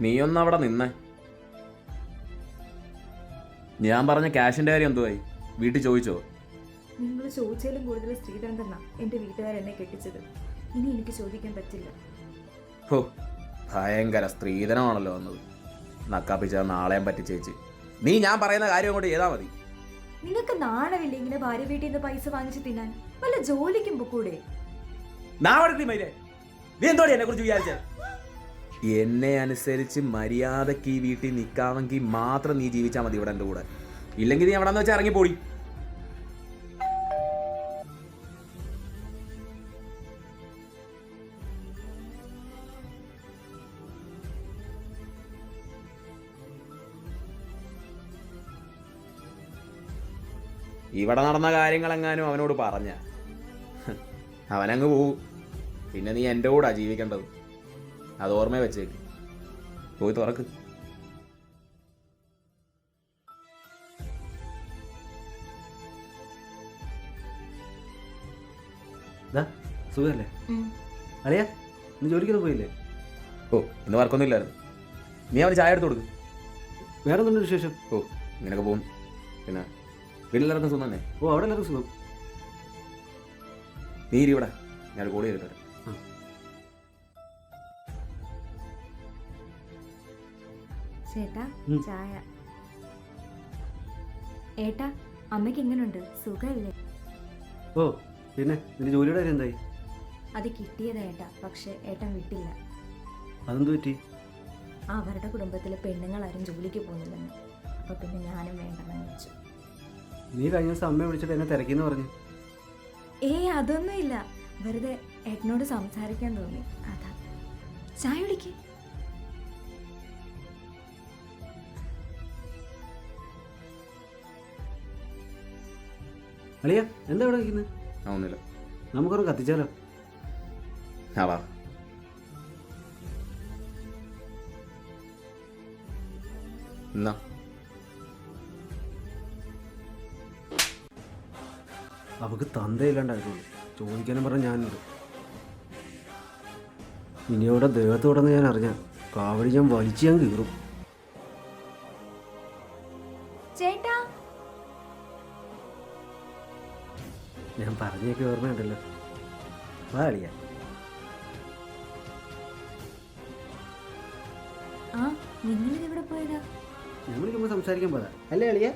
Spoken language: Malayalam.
നീയൊന്ന് അവിടെ നിന്നേ. ഞാൻ പറഞ്ഞ ക്യാഷിന്റെ കാര്യം എന്തുവായി? വീട്ടിൽ ചോദിച്ചോ? നിങ്ങൾ ചോദിച്ചാലും കൂടുതൽ ശ്രീധരൻ എന്റെ വീട്ടുകാർ എന്നെ കെട്ടിച്ചത്. ഇനി എനിക്ക് ചോദിക്കാൻ പറ്റില്ല. ഹോ ഭയങ്കര സ്ത്രീധനമാണല്ലോ വന്നത്. നക്കാപ്പിച്ച നാളെയും ചേച്ചി. നീ ഞാൻ പറയുന്ന കാര്യം അങ്ങോട്ട് ചെയ്താൽ മതി. നിങ്ങൾക്ക് നാണമില്ല ഇങ്ങനെ ഭാര്യ വീട്ടിൽ നിന്ന് പൈസ വാങ്ങിച്ച് തിന്നാൻ? വല്ല ജോലിക്കും പൊക്കൂടെ? നാളെ നീ എന്തോടി എന്നെ കുറിച്ച് വിചാരിച്ച? എന്നെ അനുസരിച്ച് മര്യാദയ്ക്ക് ഈ വീട്ടിൽ നിൽക്കാമെങ്കിൽ മാത്രം നീ ജീവിച്ചാൽ മതി ഇവിടെ എന്റെ കൂടെ. ഇല്ലെങ്കിൽ നീ എവിടെ വെച്ചാൽ ഇറങ്ങിപ്പോടി. ഇവിടെ നടന്ന കാര്യങ്ങളെങ്ങാനും അവനോട് പറഞ്ഞ. അവനങ്ങ് പോവും. പിന്നെ നീ എന്റെ കൂടാ ജീവിക്കേണ്ടത്. അത് ഓർമ്മ വെച്ചേക്ക്. പോയി തുറക്ക്. ദാ അളിയ അളിയാ ഇന്ന് ജോലിക്കൊന്നും പോയില്ലേ? ഓ ഇന്ന് വർക്കൊന്നും ഇല്ലായിരുന്നു. നീ അവന് ചായ എടുത്ത് കൊടുക്ക്. വേറെ ഒന്നും വിശേഷം? ഓ ഇങ്ങനെയൊക്കെ പോകും പിന്നെ വീട്ടിലിറക്കുന്ന സുഖം തന്നെ? ഓ അവിടെ എല്ലാവർക്കും സുഖം. നീ ഞാൻ കോളി ചെയ്തിട്ട് ചേട്ടാ ചായ. ഏട്ടാ അമ്മയ്ക്ക് എങ്ങനെയുണ്ട് സുഖമല്ലേ ഓ പിന്നെ നിന്റെ ജോലിയുടെ കാര്യം എന്തായി? അത് കിട്ടിയതാ ഏട്ടാ പക്ഷെ ഏട്ടൻ വിട്ടില്ല. അതെന്ത് പറ്റി? അവരുടെ കുടുംബത്തിലെ പെണ്ണുങ്ങളാരും ജോലിക്ക് പോകുന്നില്ലെന്ന്. അപ്പൊ പിന്നെ ഞാനും വേണ്ടെന്ന് വെച്ചു നീ കഴിഞ്ഞ സമയം അമ്മയെ വിളിച്ചിട്ട് എന്നെ തിരക്കിന്ന് പറഞ്ഞു. ഏയ് അതൊന്നും ഇല്ല വെറുതെ ഏട്ടനോട് സംസാരിക്കാൻ തോന്നി. അതാ. ചായ കുടിക്ക്. അളിയ എന്താ ഇവിടെ നിൽക്കുന്നത് ആ ഒന്നുമില്ല നമുക്കൊന്ന് കത്തിച്ചാലോ? ആവാ എന്നാ? അവക്ക് തന്തയില്ലാണ്ടായിട്ടുള്ളൂ. ചോദിക്കാനും പറഞ്ഞ ഞാനുണ്ട് ഇനി അവിടെ ദേഹത്തോടെന്ന് ഞാൻ അറിഞ്ഞ കാവടി ഞാൻ വലിച്ചു ഞാൻ കീറും. ചേട്ടാ ഞാൻ പറഞ്ഞൊക്കെ ഓർമ്മയുണ്ടല്ലോ. വാ കളിയാ ആ നിങ്ങൾ എവിടെ പോയതാ സംസാരിക്കാൻ പോതാ അല്ലേ അളിയ.